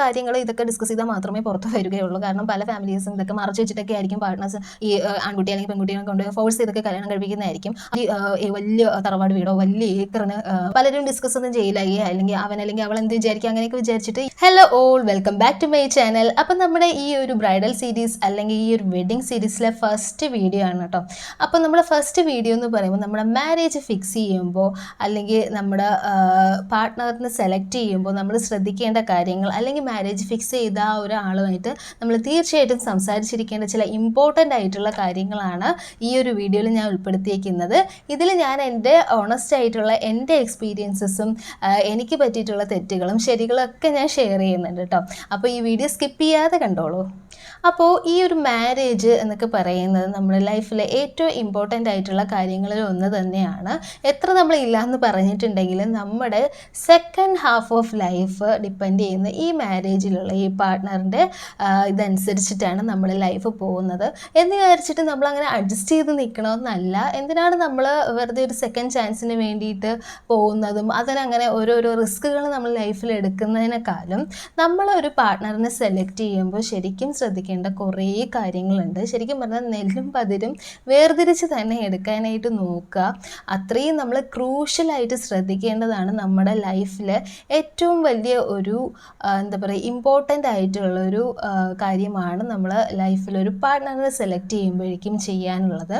കാര്യങ്ങൾ ഇതൊക്കെ ഡിസ്കസ് ചെയ്താൽ മാത്രമേ പുറത്ത് വരികയുള്ളൂ. കാരണം പല ഫാമിലീസും ഇതൊക്കെ മറച്ചു വെച്ചിട്ടൊക്കെ ആയിരിക്കും പാർട്ട്നേഴ്സ് ഈ ആൺകുട്ടി അല്ലെങ്കിൽ പെൺകുട്ടിയെ കൊണ്ട് ഫോഴ്സ് ഇതൊക്കെ കല്യാണം കഴിപ്പിക്കുന്നതായിരിക്കും. ഈ വലിയ തറവാട് വീടോ വലിയ ഏക്കറിന് പലരും ഡിസ്കസ് ഒന്നും ചെയ്യില്ല അല്ലെങ്കിൽ അവൻ അല്ലെങ്കിൽ അവൾ എന്ത് വിചാരിക്കും അങ്ങനെയൊക്കെ വിചാരിച്ചിട്ട് hello all welcome back to my channel അപ്പം നമ്മുടെ ഈ ഒരു ബ്രൈഡൽ സീരീസ് അല്ലെങ്കിൽ ഈ ഒരു വെഡിങ് സീരീസിലെ ഫസ്റ്റ് വീഡിയോ ആണ് കേട്ടോ. അപ്പം നമ്മുടെ ഫസ്റ്റ് വീഡിയോ എന്ന് പറയുമ്പോൾ നമ്മുടെ മാരേജ് ഫിക്സ് ചെയ്യുമ്പോൾ അല്ലെങ്കിൽ നമ്മുടെ പാർട്ട്ണറിനെ സെലക്ട് ചെയ്യുമ്പോൾ നമ്മൾ ശ്രദ്ധിക്കേണ്ട കാര്യങ്ങൾ അല്ലെങ്കിൽ മാരേജ് ഫിക്സ് ചെയ്ത ആ ഒരാളുമായിട്ട് നമ്മൾ തീർച്ചയായിട്ടും സംസാരിച്ചിരിക്കേണ്ട ചില ഇമ്പോർട്ടന്റ് ആയിട്ടുള്ള കാര്യങ്ങളാണ് ഈ ഒരു വീഡിയോയിൽ ഞാൻ ഉൾപ്പെടുത്തിയിരിക്കുന്നത് ഇതിൽ ഞാൻ എന്റെ ഓണസ്റ്റ് ആയിട്ടുള്ള എന്റെ എക്സ്പീരിയൻസസും എനിക്ക് പറ്റിയിട്ടുള്ള തെറ്റുകളും ശരികളൊക്കെ ഞാൻ ഷെയർ ചെയ്യുന്നുണ്ട് കേട്ടോ അപ്പോൾ ഈ വീഡിയോ സ്കിപ്പ് ചെയ്യാതെ കണ്ടോളൂ. അപ്പോൾ ഈ ഒരു മാരേജ് എന്നൊക്കെ പറയുന്നത് നമ്മുടെ ലൈഫിലെ ഏറ്റവും ഇമ്പോർട്ടന്റ് ആയിട്ടുള്ള കാര്യങ്ങളിൽ ഒന്ന് തന്നെയാണ്. എത്ര നമ്മൾ ഇല്ലയെന്ന് പറഞ്ഞിട്ടുണ്ടെങ്കിലും നമ്മുടെ second half of life depend ചെയ്യുന്ന ഈ മാരേജിലുള്ള ഈ പാർട്ട്ണറിന്റെ ഇതനുസരിച്ചിട്ടാണ് നമ്മൾ ലൈഫ് പോകുന്നത്. എന്ന് വിചാരിച്ചിട്ട് നമ്മൾ അങ്ങനെ അഡ്ജസ്റ്റ് ചെയ്ത് നിൽക്കണമെന്നല്ല എന്തിനാണ് നമ്മൾ വെറുതെ ഒരു സെക്കൻഡ് ചാൻസിന് വേണ്ടിയിട്ട് പോകുന്നതും അതിനങ്ങനെ ഓരോരോ റിസ്കുകൾ നമ്മൾ ലൈഫിൽ എടുക്കുന്നതിനേക്കാളും നമ്മൾ ഒരു പാർട്ട്ണറിനെ സെലക്ട് ചെയ്യുമ്പോൾ ശരിക്കും ശ്രദ്ധിക്കേണ്ട കുറേ കാര്യങ്ങളുണ്ട്. ശരിക്കും പറഞ്ഞാൽ നെല്ലും പതിരും വേർതിരിച്ച് തന്നെ എടുക്കാനായിട്ട് നോക്കുക. അത്രയും നമ്മൾ ക്രൂഷ്യലായിട്ട് ശ്രദ്ധിക്കേണ്ടതാണ് നമ്മുടെ ലൈഫിൽ ഏറ്റവും വലിയ ഒരു എന്താ പറയുക ഇമ്പോർട്ടന്റ് ആയിട്ടുള്ള ഒരു കാര്യമാണ് നമ്മൾ ലൈഫിൽ ഒരു പാർട്ട്ണറിനെ സെലക്ട് ചെയ്യുമ്പോഴേക്കും ചെയ്യാനുള്ളത്.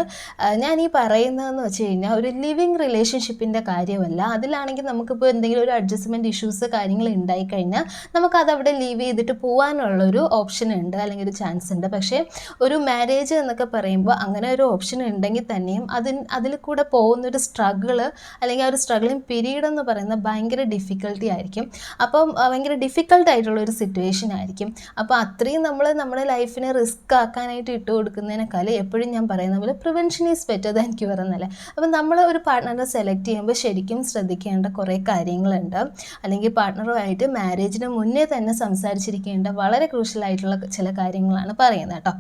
ഞാൻ ഈ പറയുന്നതെന്ന് വെച്ച് കഴിഞ്ഞാൽ ഒരു ലിവിങ് റിലേഷൻഷിപ്പിന്റെ കാര്യമല്ല. അതിലാണെങ്കിൽ നമുക്കിപ്പോൾ എന്തെങ്കിലും ഒരു അഡ്ജസ്റ്റ്മെന്റ് ഇഷ്യൂസ് കാര്യങ്ങൾ ഉണ്ടായിക്കഴിഞ്ഞാൽ നമുക്കതവിടെ ലീവ് ചെയ്തിട്ട് പോകാനുള്ളൊരു ഓപ്ഷൻ ഉണ്ട് അല്ലെങ്കിൽ ഒരു ചാൻസ് ഉണ്ട്. പക്ഷേ ഒരു മാരേജ് എന്നൊക്കെ പറയുമ്പോൾ അങ്ങനെ ഒരു ഓപ്ഷൻ ഉണ്ടെങ്കിൽ തന്നെയും അതിന് അതിൽ കൂടെ പോകുന്നൊരു സ്ട്രഗിൾ അല്ലെങ്കിൽ ആ ഒരു സ്ട്രഗിളിങ് പീരീഡ് എന്ന് പറയുന്നത് ഭയങ്കര ഡിഫിക്കൽട്ടി ആയിരിക്കും. അപ്പം ഭയങ്കര ഡിഫിക്കൽട്ട് ആയിട്ടുള്ള ഒരു സിറ്റുവേഷൻ ആയിരിക്കും. അപ്പോൾ അത്രയും നമ്മൾ നമ്മുടെ ലൈഫിനെ റിസ്ക് ആക്കാനായിട്ട് ഇട്ട് കൊടുക്കുന്നതിനേക്കാൾ എപ്പോഴും ഞാൻ പറയുന്ന പോലെ prevention is better than cure എന്നല്ലേ. അപ്പം നമ്മൾ ഒരു പാർട്ട്ണറെ സെലക്ട് ചെയ്യുമ്പോൾ ശരിക്കും ശ്രദ്ധിക്കേണ്ട കുറേ കാര്യങ്ങളുണ്ട്. അല്ലെങ്കിൽ പാർട്ട്ണറുമായിട്ട് മാരേജിന് മുന്നേ തന്നെ സംസാരിച്ചിരിക്കേണ്ട വളരെ ക്രൂഷ്യലായിട്ടുള്ള ചില കാര്യങ്ങളാണ് പറയുന്നത് കേട്ടോ.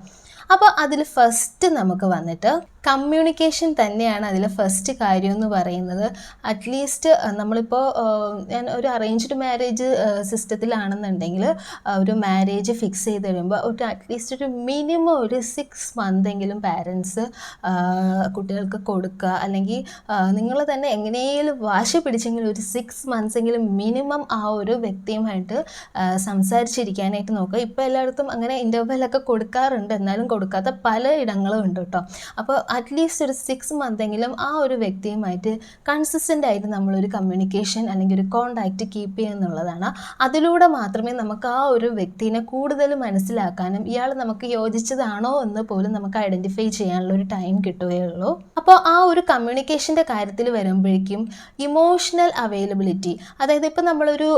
അപ്പോൾ അതിൽ ഫസ്റ്റ് നമുക്ക് വന്നിട്ട് കമ്മ്യൂണിക്കേഷൻ തന്നെയാണ് അതിൽ ഫസ്റ്റ് കാര്യം എന്ന് പറയുന്നത്. അറ്റ്ലീസ്റ്റ് നമ്മളിപ്പോൾ ഞാൻ ഒരു അറേഞ്ച്ഡ് മാരേജ് സിസ്റ്റത്തിലാണെന്നുണ്ടെങ്കിൽ ഒരു മാരേജ് ഫിക്സ് ചെയ്ത് കഴിയുമ്പോൾ ഒരു അറ്റ്ലീസ്റ്റ് ഒരു മിനിമം ഒരു സിക്സ് മന്തെങ്കിലും പാരൻസ് കുട്ടികൾക്ക് കൊടുക്കുക. അല്ലെങ്കിൽ നിങ്ങൾ തന്നെ എങ്ങനെയും വാശി പിടിച്ചെങ്കിലും ഒരു സിക്സ് മന്ത്സ് എങ്കിലും മിനിമം ആ ഒരു വ്യക്തിയുമായിട്ട് സംസാരിച്ചിരിക്കാനായിട്ട് നോക്കുക. ഇപ്പോൾ എല്ലായിടത്തും അങ്ങനെ ഇന്റർവെല്ലൊക്കെ കൊടുക്കാറുണ്ട്. എന്നാലും കൊടുക്കാത്ത പല ഇടങ്ങളും ഉണ്ട് കേട്ടോ. അപ്പോൾ അറ്റ്ലീസ്റ്റ് ഒരു സിക്സ് മന്തെങ്കിലും ആ ഒരു വ്യക്തിയുമായിട്ട് കൺസിസ്റ്റന്റ് ആയിട്ട് നമ്മളൊരു കമ്മ്യൂണിക്കേഷൻ അല്ലെങ്കിൽ ഒരു കോണ്ടാക്റ്റ് കീപ്പ് ചെയ്യുക എന്നുള്ളതാണ്. അതിലൂടെ മാത്രമേ നമുക്ക് ആ ഒരു വ്യക്തിനെ കൂടുതൽ മനസ്സിലാക്കാനും ഇയാൾ നമുക്ക് യോജിച്ചതാണോ എന്ന് പോലും നമുക്ക് ഐഡന്റിഫൈ ചെയ്യാനുള്ള ഒരു ടൈം കിട്ടുകയുള്ളൂ അപ്പോൾ ആ ഒരു കമ്മ്യൂണിക്കേഷന്റെ കാര്യത്തിൽ വരുമ്പോഴേക്കും ഇമോഷണൽ അവൈലബിലിറ്റി അതായത് ഇപ്പോൾ നമ്മളൊരു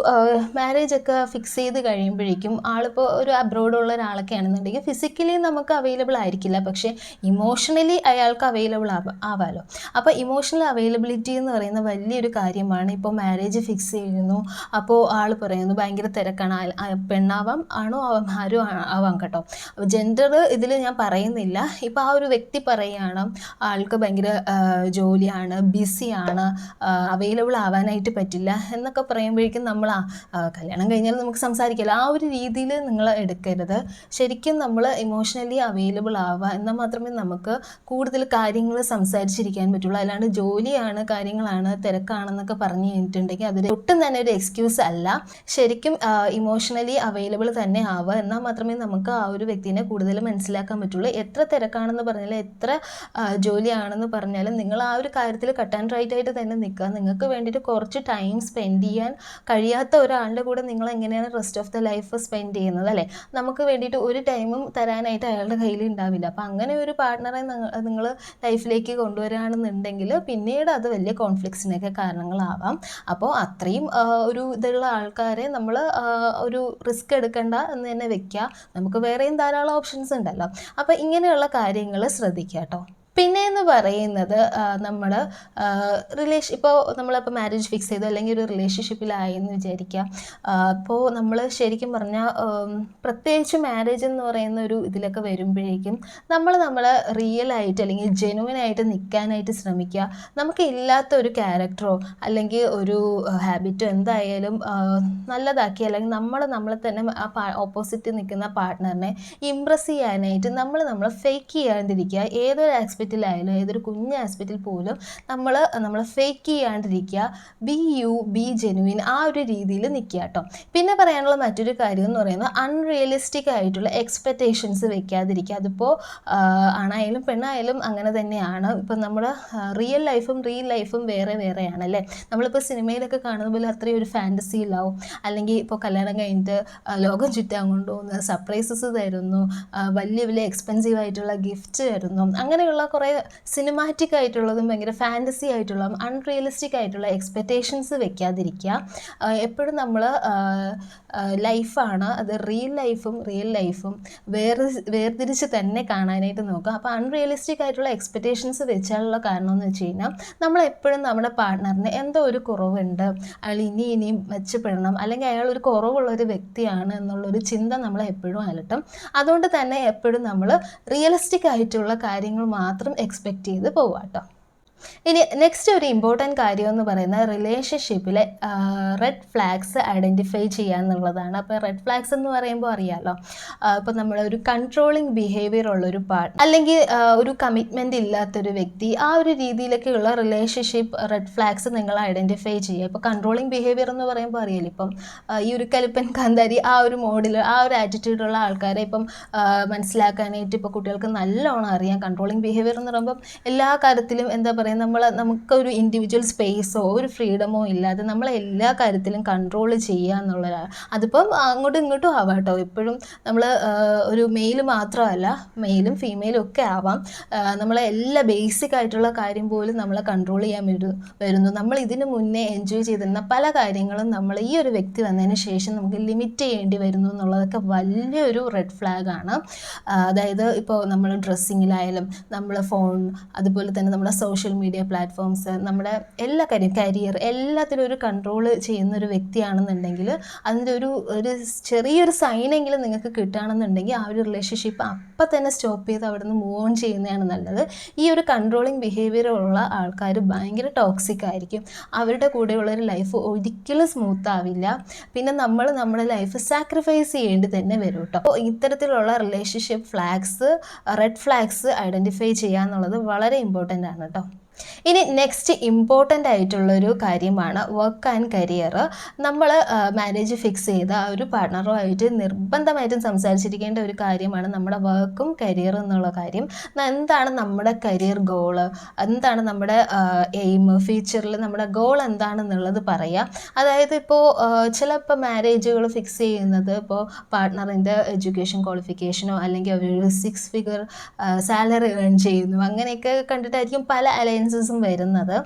മാരേജ് ഒക്കെ ഫിക്സ് ചെയ്ത് കഴിയുമ്പോഴേക്കും ആളിപ്പോൾ ഒരു അബ്രോഡുള്ള ഒരാളൊക്കെ ആണെന്നുണ്ടെങ്കിൽ ഫിസിക്കലി നമുക്ക് അവൈലബിൾ ആയിരിക്കില്ല. പക്ഷേ ഇമോഷണലി അയാൾക്ക് അവൈലബിൾ ആവാമല്ലോ അപ്പോൾ ഇമോഷണൽ അവൈലബിലിറ്റി എന്ന് പറയുന്ന വലിയൊരു കാര്യമാണ് ഇപ്പോൾ മാരേജ് ഫിക്സ് ചെയ്യുന്നു. അപ്പോൾ ആൾ പറയുന്നു ഭയങ്കര തിരക്കാണ്. പെണ്ണാവാം ആണോ ആരും ആവാം കേട്ടോ. ജെൻഡർ ഇതിൽ ഞാൻ പറയുന്നില്ല. ഇപ്പോൾ ആ ഒരു വ്യക്തി പറയുകയാണ് ആൾക്ക് ഭയങ്കര ജോലിയാണ് ബിസിയാണ് അവൈലബിൾ ആവാനായിട്ട് പറ്റില്ല. എന്നൊക്കെ പറയുമ്പോഴേക്കും നമ്മൾ ആ കല്യാണം കഴിഞ്ഞാൽ നമുക്ക് സംസാരിക്കില്ല ആ ഒരു രീതിയിൽ നിങ്ങൾ എടുക്കരുത്. ശരിക്കും നമ്മൾ ഇമോഷണലി അവൈലബിൾ ആവുക. എന്നാൽ മാത്രമേ നമുക്ക് കൂടുതൽ കാര്യങ്ങൾ സംസാരിച്ചിരിക്കാൻ പറ്റുള്ളൂ. അല്ലാണ്ട് ജോലിയാണ് കാര്യങ്ങളാണ് തിരക്കാണെന്നൊക്കെ പറഞ്ഞു കഴിഞ്ഞിട്ടുണ്ടെങ്കിൽ അതൊരു ഒട്ടും തന്നെ ഒരു എക്സ്ക്യൂസ് അല്ല. ശരിക്കും ഇമോഷണലി അവൈലബിൾ തന്നെ ആവുക. എന്നാൽ മാത്രമേ നമുക്ക് ആ ഒരു വ്യക്തിനെ കൂടുതൽ മനസ്സിലാക്കാൻ പറ്റുള്ളൂ. എത്ര തിരക്കാണെന്ന് പറഞ്ഞാലും എത്ര ജോലിയാണെന്ന് പറഞ്ഞാലും നിങ്ങൾ ആ ഒരു കാര്യത്തിൽ കട്ട് ആൻഡ് റൈറ്റ് ആയിട്ട് തന്നെ നിൽക്കുക. നിങ്ങൾക്ക് വേണ്ടിയിട്ട് കുറച്ച് ടൈം സ്പെൻഡ് ചെയ്യാൻ കഴിയാത്ത ഒരാളുടെ കൂടെ നിങ്ങൾ എങ്ങനെയാണ് rest of the life spend ചെയ്യുന്നത് അല്ലേ? നമുക്ക് വേണ്ടിയിട്ട് ഒരു ടൈമും തരാനായിട്ട് അയാളുടെ കയ്യിൽ ഉണ്ടാവില്ല അപ്പം അങ്ങനെ ഒരു പാർട്ട്ണറെ നിങ്ങൾ ലൈഫിലേക്ക് കൊണ്ടുവരികയാണെന്നുണ്ടെങ്കിൽ പിന്നീട് അത് വലിയ കോൺഫ്ലിക്ട്സിനൊക്കെ കാരണങ്ങളാവാം. അപ്പോൾ അത്രയും ഒരു ഇതുള്ള ആൾക്കാരെ നമ്മൾ ഒരു റിസ്ക് എടുക്കേണ്ട എന്ന് തന്നെ വെക്കുക നമുക്ക് വേറെയും ധാരാളം ഓപ്ഷൻസ് ഉണ്ടല്ലോ. അപ്പോൾ ഇങ്ങനെയുള്ള കാര്യങ്ങൾ ശ്രദ്ധിക്കുക കേട്ടോ പിന്നെ എന്ന് പറയുന്നത് നമ്മൾ റിലേഷൻ ഇപ്പോൾ നമ്മളിപ്പോൾ മാരേജ് ഫിക്സ് ചെയ്തു അല്ലെങ്കിൽ ഒരു റിലേഷൻഷിപ്പിലായെന്ന് വിചാരിക്കുക അപ്പോൾ നമ്മൾ ശരിക്കും പറഞ്ഞാൽ പ്രത്യേകിച്ച് മാരേജ് എന്ന് പറയുന്ന ഒരു ഇതിലൊക്കെ വരുമ്പോഴേക്കും നമ്മൾ നമ്മൾ റിയൽ ആയിട്ട് അല്ലെങ്കിൽ ജെനുവൻ ആയിട്ട് നിൽക്കാനായിട്ട് ശ്രമിക്കുക. നമുക്ക് ഇല്ലാത്ത ഒരു ക്യാരക്ടറോ അല്ലെങ്കിൽ ഒരു ഹാബിറ്റോ എന്തായാലും നല്ലതാക്കി അല്ലെങ്കിൽ നമ്മൾ നമ്മൾ തന്നെ ഓപ്പോസിറ്റ് നിൽക്കുന്ന പാർട്ട്ണറിനെ ഇമ്പ്രസ് ചെയ്യാനായിട്ട് നമ്മൾ നമ്മൾ ഫേക്ക് ചെയ്യാണ്ടിരിക്കുക. ഏതൊരു ആസ്പെക്റ്റിലായാലും ഏതൊരു കുഞ്ഞ് ഹോസ്പിറ്റൽ പോലും നമ്മൾ നമ്മൾ ഫേക്ക് ചെയ്യാണ്ടിരിക്കുക. ബി യു ബി ജെനുവിൻ ആ ഒരു രീതിയിൽ നിൽക്കുക കേട്ടോ. പിന്നെ പറയാനുള്ള മറ്റൊരു കാര്യം എന്ന് പറയുന്നത് അൺറിയലിസ്റ്റിക് ആയിട്ടുള്ള എക്സ്പെക്റ്റേഷൻസ് വെക്കാതിരിക്കുക. അതിപ്പോൾ ആണായാലും പെണ്ണായാലും അങ്ങനെ തന്നെയാണ്. ഇപ്പം നമ്മൾ റിയൽ ലൈഫും റിയൽ ലൈഫും വേറെ വേറെയാണ് അല്ലേ? നമ്മളിപ്പോൾ സിനിമയിലൊക്കെ കാണുന്ന പോലെ അത്രയും ഒരു ഫാന്റസി ഉണ്ടാവും. അല്ലെങ്കിൽ ഇപ്പോൾ കല്യാണം കഴിഞ്ഞിട്ട് ലോകം ചുറ്റാൻ കൊണ്ടുപോകുന്ന സർപ്രൈസസ് തരുന്നു. വലിയ വലിയ എക്സ്പെൻസീവ് ആയിട്ടുള്ള ഗിഫ്റ്റ് തരുന്നു. അങ്ങനെയുള്ള കുറേ സിനിമാറ്റിക് ആയിട്ടുള്ളതും ഭയങ്കര ഫാന്റസി ആയിട്ടുള്ളതും അൺറിയലിസ്റ്റിക് ആയിട്ടുള്ള എക്സ്പെക്റ്റേഷൻസ് വെക്കാതിരിക്കുക. എപ്പോഴും നമ്മൾ ലൈഫാണ് അത് റിയൽ ലൈഫും റിയൽ ലൈഫും വേറെ വേർതിരിച്ച് തന്നെ കാണാനായിട്ട് നോക്കുക. അപ്പോൾ അൺറിയലിസ്റ്റിക് ആയിട്ടുള്ള എക്സ്പെക്റ്റേഷൻസ് വെച്ചാലുള്ള കാരണം എന്ന് വെച്ച് കഴിഞ്ഞാൽ നമ്മൾ എപ്പോഴും നമ്മുടെ പാർട്ട്ണറിന് എന്തോ ഒരു കുറവുണ്ട്. അയാൾ ഇനി ഇനിയും മെച്ചപ്പെടണം. അല്ലെങ്കിൽ അയാൾ ഒരു കുറവുള്ള ഒരു വ്യക്തിയാണ് എന്നുള്ളൊരു ചിന്ത നമ്മളെ എപ്പോഴും അലട്ടും. അതുകൊണ്ട് തന്നെ എപ്പോഴും നമ്മൾ റിയലിസ്റ്റിക് ആയിട്ടുള്ള കാര്യങ്ങൾ മാത്രം എക്സ്പെക്റ്റ് ചെയ്ത് പോവുക കേട്ടോ ഇനി നെക്സ്റ്റ് ഒരു ഇമ്പോർട്ടന്റ് കാര്യം എന്ന് പറയുന്നത് റിലേഷൻഷിപ്പിലെ റെഡ് ഫ്ലാഗ്സ് ഐഡന്റിഫൈ ചെയ്യുക എന്നുള്ളതാണ്. അപ്പോൾ റെഡ് ഫ്ലാഗ്സ് എന്ന് പറയുമ്പോൾ അറിയാമല്ലോ ഇപ്പോൾ നമ്മൾ ഒരു കൺട്രോളിങ് ബിഹേവിയർ ഉള്ളൊരു പാർട്ട് അല്ലെങ്കിൽ ഒരു കമ്മിറ്റ്മെന്റ് ഇല്ലാത്തൊരു വ്യക്തി ആ ഒരു രീതിയിലൊക്കെയുള്ള റിലേഷൻഷിപ്പ് റെഡ് ഫ്ലാഗ്സ് നിങ്ങൾ ഐഡന്റിഫൈ ചെയ്യുക. ഇപ്പോൾ കൺട്രോളിങ് ബിഹേവിയർ എന്ന് പറയുമ്പോൾ അറിയാലോ ഇപ്പം ഈ ഒരു കലിപ്പൻ കാന്താരി ആ ഒരു മോഡിൽ ആ ഒരു ആറ്റിറ്റ്യൂഡുള്ള ആൾക്കാരെ ഇപ്പം മനസ്സിലാക്കാനായിട്ട് ഇപ്പോൾ കുട്ടികൾക്ക് നല്ലോണം അറിയാം. കൺട്രോളിങ് ബിഹേവിയർ എന്ന് പറയുമ്പോൾ എല്ലാ കാര്യത്തിലും എന്താ പറയുക നമ്മൾ നമുക്കൊരു ഇൻഡിവിജ്വൽ സ്പേസോ ഒരു ഫ്രീഡമോ ഇല്ലാതെ നമ്മൾ എല്ലാ കാര്യത്തിലും കൺട്രോൾ ചെയ്യുക എന്നുള്ളതാണ് അതിപ്പം അങ്ങോട്ടും ഇങ്ങോട്ടും ആവാം കേട്ടോ. എപ്പോഴും നമ്മൾ ഒരു മെയിൽ മാത്രമല്ല മെയിലും ഫീമെയിലും ഒക്കെ ആവാം. നമ്മളെ എല്ലാ ബേസിക് ആയിട്ടുള്ള കാര്യം പോലും നമ്മളെ കൺട്രോൾ ചെയ്യാൻ വരു വരുന്നു. നമ്മൾ ഇതിനു മുന്നേ എൻജോയ് ചെയ്തിരുന്ന പല കാര്യങ്ങളും നമ്മൾ ഈ ഒരു വ്യക്തി വന്നതിന് ശേഷം നമുക്ക് ലിമിറ്റ് ചെയ്യേണ്ടി വരുന്നു എന്നുള്ളതൊക്കെ വലിയൊരു റെഡ് ഫ്ലാഗാണ് അതായത് ഇപ്പോൾ നമ്മൾ ഡ്രസ്സിങ്ങിലായാലും നമ്മൾ ഫോൺ അതുപോലെ തന്നെ നമ്മുടെ സോഷ്യൽ മീഡിയ പ്ലാറ്റ്ഫോംസ് നമ്മുടെ എല്ലാ കാര്യം കരിയർ എല്ലാത്തിലും ഒരു കൺട്രോൾ ചെയ്യുന്ന ഒരു വ്യക്തിയാണെന്നുണ്ടെങ്കിൽ അതിന്റെ ഒരു ഒരു ചെറിയൊരു സൈനെങ്കിലും നിങ്ങൾക്ക് കിട്ടുകയാണെന്നുണ്ടെങ്കിൽ ആ ഒരു റിലേഷൻഷിപ്പ് അപ്പം തന്നെ സ്റ്റോപ്പ് ചെയ്ത് അവിടെ നിന്ന് മൂവ് ഓൺ ചെയ്യുന്നതാണ് നല്ലത്. ഈ ഒരു കൺട്രോളിങ് ബിഹേവിയർ ഉള്ള ആൾക്കാർ ഭയങ്കര ടോക്സിക് ആയിരിക്കും. അവരുടെ കൂടെയുള്ളൊരു ലൈഫ് ഒരിക്കലും സ്മൂത്ത് ആവില്ല. പിന്നെ നമ്മൾ നമ്മുടെ ലൈഫ് സാക്രിഫൈസ് ചെയ്യേണ്ടി തന്നെ വരും കേട്ടോ അപ്പോൾ ഇത്തരത്തിലുള്ള relationship flags red flags identify ചെയ്യുക എന്നുള്ളത് വളരെ ഇമ്പോർട്ടന്റ് ആണ് കേട്ടോ ഇനി നെക്സ്റ്റ് ഇമ്പോർട്ടന്റ് ആയിട്ടുള്ളൊരു കാര്യമാണ് വർക്ക് ആൻഡ് കരിയർ നമ്മൾ മാരേജ് ഫിക്സ് ചെയ്ത ആ ഒരു പാർട്ണറുമായിട്ട് നിർബന്ധമായിട്ടും സംസാരിച്ചിരിക്കേണ്ട ഒരു കാര്യമാണ് നമ്മുടെ വർക്കും കരിയറും എന്നുള്ള കാര്യം. എന്താണ് നമ്മുടെ കരിയർ ഗോൾ എന്താണ് നമ്മുടെ എയിം ഫ്യൂച്ചറിൽ നമ്മുടെ ഗോൾ എന്താണെന്നുള്ളത് പറയുക അതായത് ഇപ്പോൾ ചിലപ്പോൾ മാരേജുകൾ ഫിക്സ് ചെയ്യുന്നത് ഇപ്പോൾ പാർട്ട്ണറിന്റെ എഡ്യൂക്കേഷൻ ക്വാളിഫിക്കേഷനോ അല്ലെങ്കിൽ അവരൊരു സിക്സ് ഫിഗർ സാലറി ഏൺ ചെയ്യുന്നു. അങ്ങനെയൊക്കെ കണ്ടിട്ടായിരിക്കും പല അലയൻസസും വരുന്നത്.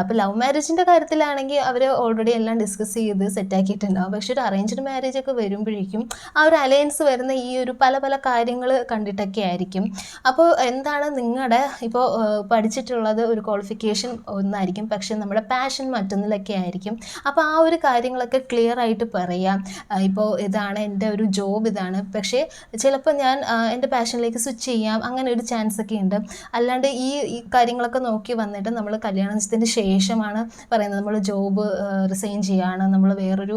അപ്പോൾ ലവ് മാരേജിന്റെ കാര്യത്തിലാണെങ്കിൽ അവർ ഓൾറെഡി എല്ലാം ഡിസ്കസ് ചെയ്ത് സെറ്റാക്കിയിട്ടുണ്ടാവും പക്ഷേ ഒരു അറേഞ്ച്ഡ് മാരേജ് ഒക്കെ വരുമ്പോഴേക്കും ആ ഒരു അലയൻസ് വരുന്ന ഈ ഒരു പല പല കാര്യങ്ങൾ കണ്ടിട്ടൊക്കെ ആയിരിക്കും. അപ്പോൾ എന്താണ് നിങ്ങളുടെ ഇപ്പോൾ പഠിച്ചിട്ടുള്ളത് ഒരു ക്വാളിഫിക്കേഷൻ ഒന്നായിരിക്കും. പക്ഷേ നമ്മുടെ പാഷൻ മറ്റൊന്നിലൊക്കെ ആയിരിക്കും. അപ്പോൾ ആ ഒരു കാര്യങ്ങളൊക്കെ ക്ലിയർ ആയിട്ട് പറയാം. ഇപ്പോൾ ഇതാണ് എന്റെ ഒരു ജോബ് ഇതാണ്. പക്ഷേ ചിലപ്പോൾ ഞാൻ എന്റെ പാഷനിലേക്ക് സ്വിച്ച് ചെയ്യാം. അങ്ങനെ ഒരു ചാൻസ് ഒക്കെ ഉണ്ട്. അല്ലാണ്ട് ഈ ഈ കാര്യങ്ങളൊക്കെ നോക്കി വന്നിട്ട് നമ്മൾ കല്യാണത്തിന് ശേഷമാണ് പറയുന്നത്. നമ്മൾ ജോബ് റിസൈൻ ചെയ്യുകയാണ് നമ്മൾ വേറൊരു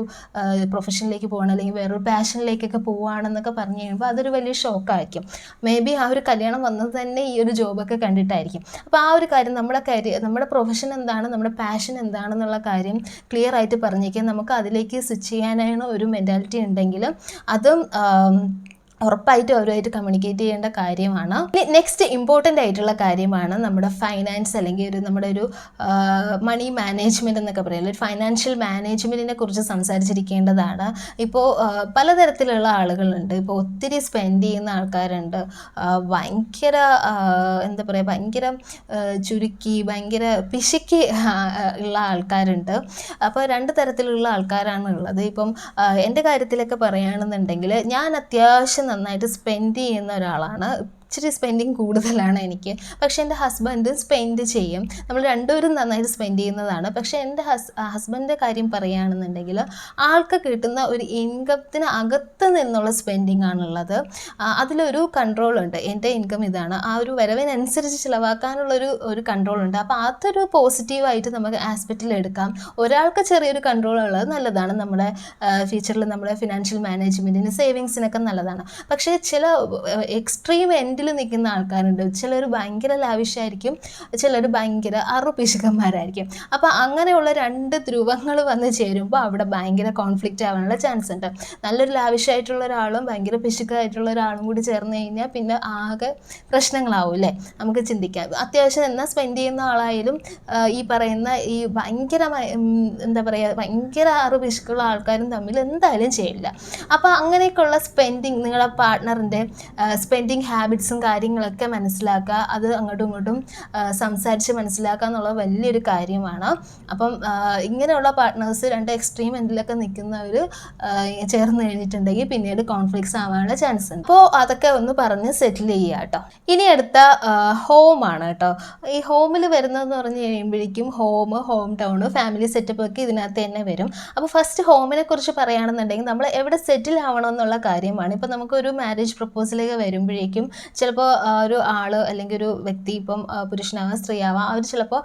പ്രൊഫഷനിലേക്ക് പോകണം അല്ലെങ്കിൽ വേറൊരു പാഷനിലേക്കൊക്കെ പോവുകയാണെന്നൊക്കെ പറഞ്ഞു കഴിയുമ്പോൾ അതൊരു വലിയ ഷോക്കായിരിക്കും മേ ബി ആ ഒരു കല്യാണം വന്നത് തന്നെ ഈ ഒരു ജോബൊക്കെ കണ്ടിട്ടായിരിക്കും. അപ്പോൾ ആ ഒരു കാര്യം നമ്മുടെ കരിയർ നമ്മുടെ പ്രൊഫഷൻ എന്താണ്? നമ്മുടെ പാഷൻ എന്താണെന്നുള്ള കാര്യം ക്ലിയർ ആയിട്ട് പറഞ്ഞേക്കാം നമുക്ക് അതിലേക്ക് സ്വിച്ച് ചെയ്യാനാണ് ഒരു മെന്റാലിറ്റി ഉണ്ടെങ്കിൽ അതും ഉറപ്പായിട്ടും അവരുമായിട്ട് കമ്മ്യൂണിക്കേറ്റ് ചെയ്യേണ്ട കാര്യമാണ്. ഇനി നെക്സ്റ്റ് ഇമ്പോർട്ടന്റ് ആയിട്ടുള്ള കാര്യമാണ് നമ്മുടെ ഫൈനാൻസ് അല്ലെങ്കിൽ ഒരു നമ്മുടെ ഒരു മണി മാനേജ്മെന്റ് എന്നൊക്കെ പറയുന്നത് ഒരു ഫൈനാൻഷ്യൽ മാനേജ്മെന്റിനെ കുറിച്ച് സംസാരിച്ചിരിക്കേണ്ടതാണ്. ഇപ്പോൾ പലതരത്തിലുള്ള ആളുകളുണ്ട്. ഇപ്പോൾ ഒത്തിരി സ്പെൻഡ് ചെയ്യുന്ന ആൾക്കാരുണ്ട്. ഭയങ്കര എന്താ പറയുക ഭയങ്കര ചുരുക്കി ഭയങ്കര പിശുക്കി ഉള്ള ആൾക്കാരുണ്ട്. അപ്പോൾ രണ്ട് തരത്തിലുള്ള ആൾക്കാരാണ് ഉള്ളത്. ഇപ്പം എന്റെ കാര്യത്തിലൊക്കെ പറയുകയാണെന്നുണ്ടെങ്കിൽ ഞാൻ അത്യാവശ്യം നന്നായിട്ട് സ്പെൻഡ് ചെയ്യുന്ന ഒരാളാണ്. ഇച്ചിരി സ്പെൻഡിങ് കൂടുതലാണ് എനിക്ക്. പക്ഷേ എന്റെ ഹസ്ബൻഡ് സ്പെൻഡ് ചെയ്യും. നമ്മൾ രണ്ടുപേരും നന്നായിട്ട് സ്പെൻഡ് ചെയ്യുന്നതാണ്. പക്ഷേ എന്റെ ഹസ് ഹസ്ബൻഡിന്റെ കാര്യം പറയുകയാണെന്നുണ്ടെങ്കിൽ ആൾക്ക് കിട്ടുന്ന ഒരു ഇൻകത്തിന് അകത്ത് നിന്നുള്ള സ്പെൻഡിങ് ആണുള്ളത്. അതിലൊരു കൺട്രോൾ ഉണ്ട്. എന്റെ ഇൻകം ഇതാണ്. ആ ഒരു വരവിനനുസരിച്ച് ചിലവാക്കാനുള്ളൊരു ഒരു കൺട്രോൾ ഉണ്ട്. അപ്പോൾ അതൊരു പോസിറ്റീവായിട്ട് നമുക്ക് ആസ്പെക്റ്റിൽ എടുക്കാം. ഒരാൾക്ക് ചെറിയൊരു കൺട്രോൾ ഉള്ളത് നല്ലതാണ്. നമ്മുടെ ഫ്യൂച്ചറിൽ നമ്മുടെ ഫിനാൻഷ്യൽ മാനേജ്മെന്റിന് സേവിങ്സിനൊക്കെ നല്ലതാണ്. പക്ഷേ ചില എക്സ്ട്രീം എൻഡിൽ നിൽക്കുന്ന ആൾക്കാരുണ്ട്. ചിലർ ഭയങ്കര ലാവിഷായിരിക്കും ചിലർ ഭയങ്കര അറുപിശുക്കന്മാരായിരിക്കും. അപ്പോൾ അങ്ങനെയുള്ള രണ്ട് ധ്രുവങ്ങൾ വന്ന് ചേരുമ്പോൾ അവിടെ ഭയങ്കര കോൺഫ്ലിക്റ്റ് ആവാനുള്ള ചാൻസ് ഉണ്ട്. നല്ലൊരു ലാവിഷായിട്ടുള്ള ഒരാളും ഭയങ്കര പിശുക്കായിട്ടുള്ള ഒരാളും കൂടി ചേർന്ന് കഴിഞ്ഞാൽ പിന്നെ ആകെ പ്രശ്നങ്ങളാവും അല്ലേ നമുക്ക് ചിന്തിക്കാം. അത്യാവശ്യം എന്നാൽ സ്പെൻഡ് ചെയ്യുന്ന ആളായാലും ഈ പറയുന്ന ഈ ഭയങ്കരമായ എന്താ പറയുക ഭയങ്കര അറുപിശുക്കുള്ള ആൾക്കാരും തമ്മിൽ എന്തായാലും ചെയ്യില്ല അപ്പോൾ അങ്ങനെയൊക്കെയുള്ള സ്പെൻഡിങ് നിങ്ങളുടെ പാർട്ട്ണറിന്റെ സ്പെൻഡിങ് ഹാബിറ്റ്സും കാര്യങ്ങളൊക്കെ മനസ്സിലാക്കുക അത് അങ്ങോട്ടും ഇങ്ങോട്ടും സംസാരിച്ച് മനസ്സിലാക്കുക എന്നുള്ളത് വലിയൊരു കാര്യമാണ്. അപ്പം ഇങ്ങനെയുള്ള പാർട്ട്നേഴ്സ് രണ്ട് എക്സ്ട്രീം എൻഡിലൊക്കെ നിൽക്കുന്നവർ ചേർന്ന് കഴിഞ്ഞിട്ടുണ്ടെങ്കിൽ പിന്നീട് കോൺഫ്ലിക്ട്സ് ആവാനുള്ള ചാൻസ് ഉണ്ട്. അപ്പോൾ അതൊക്കെ ഒന്ന് പറഞ്ഞ് സെറ്റിൽ ചെയ്യുക കേട്ടോ. ഇനി അടുത്ത ഹോമാണ് കേട്ടോ. ഈ ഹോമിൽ വരുന്നതെന്ന് പറഞ്ഞു കഴിയുമ്പോഴേക്കും home home town family setup ഒക്കെ ഇതിനകത്ത് തന്നെ വരും. അപ്പോൾ ഫസ്റ്റ് ഹോമിനെ കുറിച്ച് പറയുകയാണെന്നുണ്ടെങ്കിൽ നമ്മൾ എവിടെ സെറ്റിൽ ആവണം എന്നുള്ള കാര്യമാണ്. ഇപ്പോൾ നമുക്കൊരു മാരേജ് പ്രപ്പോസലൊക്കെ വരുമ്പോഴേക്കും ചിലപ്പോൾ ഒരു ആൾ അല്ലെങ്കിൽ ഒരു വ്യക്തി ഇപ്പം പുരുഷനാവാം സ്ത്രീയാവാം അവർ ചിലപ്പോൾ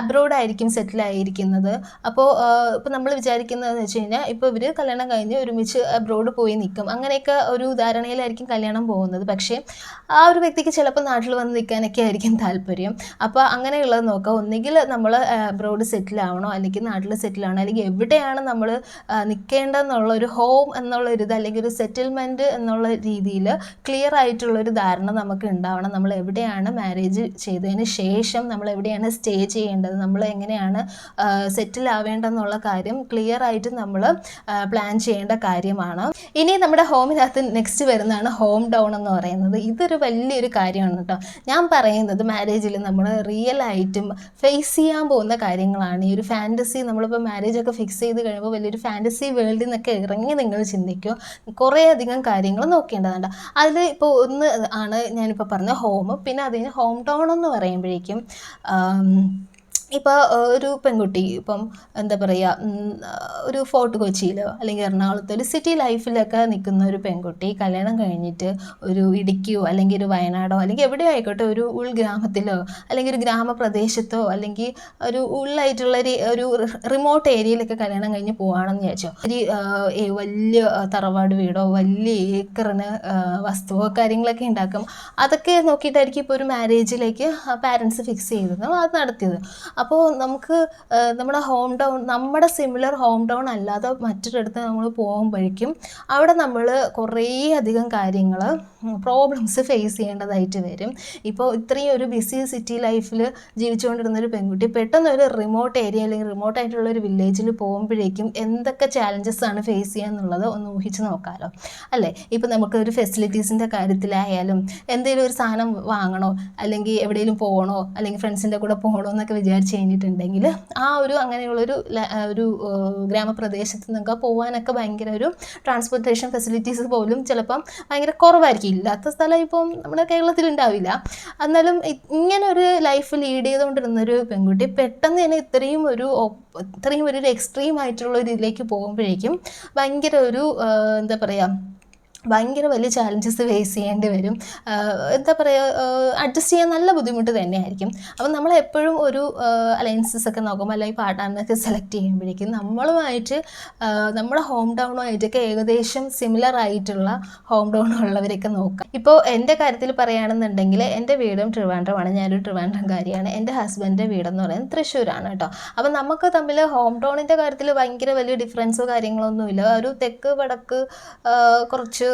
അബ്രോഡ് ആയിരിക്കും സെറ്റിൽ ആയിരിക്കുന്നത്. അപ്പോൾ ഇപ്പോൾ നമ്മൾ വിചാരിക്കുന്നതെന്ന് വെച്ച് കഴിഞ്ഞാൽ ഇപ്പോൾ ഇവർ കല്യാണം കഴിഞ്ഞ് ഒരുമിച്ച് അബ്രോഡ് പോയി നിൽക്കും അങ്ങനെയൊക്കെ ഒരു ധാരണയിലായിരിക്കും കല്യാണം പോകുന്നത്. പക്ഷേ ആ ഒരു വ്യക്തിക്ക് ചിലപ്പോൾ നാട്ടിൽ വന്ന് നിൽക്കാനൊക്കെ ആയിരിക്കും താല്പര്യം. അപ്പോൾ അങ്ങനെയുള്ളത് നോക്കുക ഒന്നുകിൽ നമ്മൾ അബ്രോഡ് സെറ്റിൽ ആവണോ? അല്ലെങ്കിൽ നാട്ടിൽ സെറ്റിൽ ആവണോ? അല്ലെങ്കിൽ എവിടെയാണ് നമ്മൾ നിൽക്കേണ്ടതെന്നുള്ള ഒരു ഹോം എന്നുള്ള ഒരു ഇത് അല്ലെങ്കിൽ ഒരു സെറ്റിൽമെന്റ് എന്നുള്ള രീതിയിൽ ക്ലിയർ ആയിട്ടുള്ള ഒരു ധാരണ നമുക്ക് ഉണ്ടാവണം. നമ്മൾ എവിടെയാണ് മാരേജ് ചെയ്തതിന് ശേഷം നമ്മൾ എവിടെയാണ് സ്റ്റേ ചെയ്യേണ്ടത്? നമ്മൾ എങ്ങനെയാണ് സെറ്റിൽ ആവേണ്ടെന്നുള്ള കാര്യം ക്ലിയർ ആയിട്ട് നമ്മൾ പ്ലാൻ ചെയ്യേണ്ട കാര്യമാണ്. ഇനി നമ്മുടെ ഹോമിനകത്ത് നെക്സ്റ്റ് വരുന്നതാണ് ഹോം ഡൗൺ എന്ന് പറയുന്നത്. ഇതൊരു വലിയൊരു കാര്യമാണ് കേട്ടോ. ഞാൻ പറയുന്നത് മാരേജിൽ നമ്മൾ റിയൽ ആയിട്ടും ഫേസ് ചെയ്യാൻ പോകുന്ന കാര്യങ്ങളാണ്. ഈ ഒരു ഫാന്റസി നമ്മളിപ്പോൾ മാരേജ് ഒക്കെ ഫിക്സ് ചെയ്ത് കഴിയുമ്പോൾ വലിയൊരു ഫാന്റസി വേൾഡിൽ നിന്നൊക്കെ ഇറങ്ങി നിങ്ങൾ ചിന്തിക്കും. കുറേയധികം കാര്യങ്ങൾ നോക്കേണ്ടതുണ്ട്. അതിൽ ഇപ്പോൾ ഒന്ന് ആണ് ഞാനിപ്പോൾ പറഞ്ഞ ഹോം പിന്നെ അതിന് ഹോം ടൗൺ എന്ന് പറയുമ്പോഴേക്കും ഇപ്പോൾ ഒരു പെൺകുട്ടി ഇപ്പം എന്താ പറയുക ഒരു ഫോർട്ട് കൊച്ചിയിലോ അല്ലെങ്കിൽ എറണാകുളത്തോ ഒരു സിറ്റി ലൈഫിലൊക്കെ നിൽക്കുന്ന ഒരു പെൺകുട്ടി കല്യാണം കഴിഞ്ഞിട്ട് ഒരു ഇടുക്കിയോ അല്ലെങ്കിൽ ഒരു വയനാടോ അല്ലെങ്കിൽ എവിടെ ആയിക്കോട്ടെ ഒരു ഉൾഗ്രാമത്തിലോ അല്ലെങ്കിൽ ഒരു ഗ്രാമപ്രദേശത്തോ അല്ലെങ്കിൽ ഒരു ഉള്ളായിട്ടുള്ള ഒരു റിമോട്ട് ഏരിയയിലൊക്കെ കല്യാണം കഴിഞ്ഞ് പോവാണെന്ന് വിചാരിച്ചോ. ഒരു വലിയ തറവാട് വീടോ വലിയ ഏക്കറിന് വസ്തുവോ കാര്യങ്ങളൊക്കെ ഉണ്ടാക്കും. അതൊക്കെ നോക്കിയിട്ടായിരിക്കും ഇപ്പോൾ ഒരു മാരേജിലേക്ക് പാരൻസ് ഫിക്സ് ചെയ്തത് അത് നടത്തിയത്. അപ്പോൾ നമുക്ക് നമ്മുടെ ഹോം ടൗൺ നമ്മുടെ സിമിലർ ഹോം ടൗൺ അല്ലാതെ മറ്റൊരിടത്ത് നമ്മൾ പോകുമ്പോഴേക്കും അവിടെ നമ്മൾ കുറേ അധികം കാര്യങ്ങൾ പ്രോബ്ലംസ് ഫേസ് ചെയ്യേണ്ടതായിട്ട് വരും. ഇപ്പോൾ ഇത്രയും ഒരു ബിസി സിറ്റി ലൈഫിൽ ജീവിച്ചുകൊണ്ടിരുന്ന ഒരു പെൺകുട്ടി പെട്ടെന്ന് ഒരു റിമോട്ട് ഏരിയ അല്ലെങ്കിൽ റിമോട്ട് ആയിട്ടുള്ള ഒരു വില്ലേജിൽ പോകുമ്പോഴേക്കും എന്തൊക്കെ ചാലഞ്ചസ് ആണ് ഫേസ് ചെയ്യാന്നുള്ളത് ഒന്ന് ഊഹിച്ച് നോക്കാമല്ലോ അല്ലേ? ഇപ്പോൾ നമുക്ക് ഒരു ഫെസിലിറ്റീസിന്റെ കാര്യത്തിലായാലും എന്തെങ്കിലും ഒരു സാധനം വാങ്ങണോ? അല്ലെങ്കിൽ എവിടെയെങ്കിലും പോകണോ? അല്ലെങ്കിൽ ഫ്രണ്ട്സിന്റെ കൂടെ പോകണോ എന്നൊക്കെ വിചാരിച്ച് കഴിഞ്ഞിട്ടുണ്ടെങ്കിൽ ആ ഒരു അങ്ങനെയുള്ളൊരു ഒരു ഗ്രാമപ്രദേശത്ത് നിന്നൊക്കെ പോകാനൊക്കെ ഭയങ്കര ഒരു ട്രാൻസ്പോർട്ടേഷൻ ഫെസിലിറ്റീസ് പോലും ചിലപ്പം ഭയങ്കര കുറവായിരിക്കും. ഇല്ലാത്ത സ്ഥലം ഇപ്പം നമ്മുടെ കേരളത്തിൽ ഉണ്ടാവില്ല എന്നാലും ഇങ്ങനെ ഒരു ലൈഫ് ലീഡ് ചെയ്തുകൊണ്ടിരുന്ന ഒരു പെൺകുട്ടി പെട്ടെന്ന് തന്നെ ഇത്രയും ഒരു ഇത്രയും ഒരു എക്സ്ട്രീം ആയിട്ടുള്ള ഒരു ഇതിലേക്ക് പോകുമ്പോഴേക്കും ഭയങ്കര ഒരു എന്താ പറയുക ഭയങ്കര വലിയ ചാലഞ്ചസ് ഫേസ് ചെയ്യേണ്ടി വരും. എന്താ പറയുക അഡ്ജസ്റ്റ് ചെയ്യാൻ നല്ല ബുദ്ധിമുട്ട് തന്നെയായിരിക്കും. അപ്പം നമ്മൾ എപ്പോഴും ഒരു അലയൻസസ് ഒക്കെ നോക്കുമ്പോൾ അല്ലെങ്കിൽ പാർട്ട്ണറിനൊക്കെ സെലക്ട് ചെയ്യുമ്പോഴേക്കും നമ്മളുമായിട്ട് നമ്മുടെ ഹോം ടൗണുമായിട്ടൊക്കെ ഏകദേശം സിമിലർ ആയിട്ടുള്ള ഹോം ടൗൺ ഉള്ളവരൊക്കെ നോക്കാം. ഇപ്പോൾ എന്റെ കാര്യത്തിൽ പറയുകയാണെന്നുണ്ടെങ്കിൽ എന്റെ വീടും ട്രിവാൻഡ്രമാണ്. ഞാനൊരു ട്രിവാൻഡ്രംകാരിയാണ്. എന്റെ ഹസ്ബൻഡിന്റെ വീടെന്ന് പറയുന്നത് തൃശ്ശൂരാണ് കേട്ടോ. അപ്പം നമുക്ക് തമ്മിൽ ഹോം ടൗണിന്റെ കാര്യത്തിൽ ഭയങ്കര വലിയ ഡിഫറൻസോ കാര്യങ്ങളൊന്നുമില്ല. ഒരു തെക്ക് വടക്ക് കുറച്ച്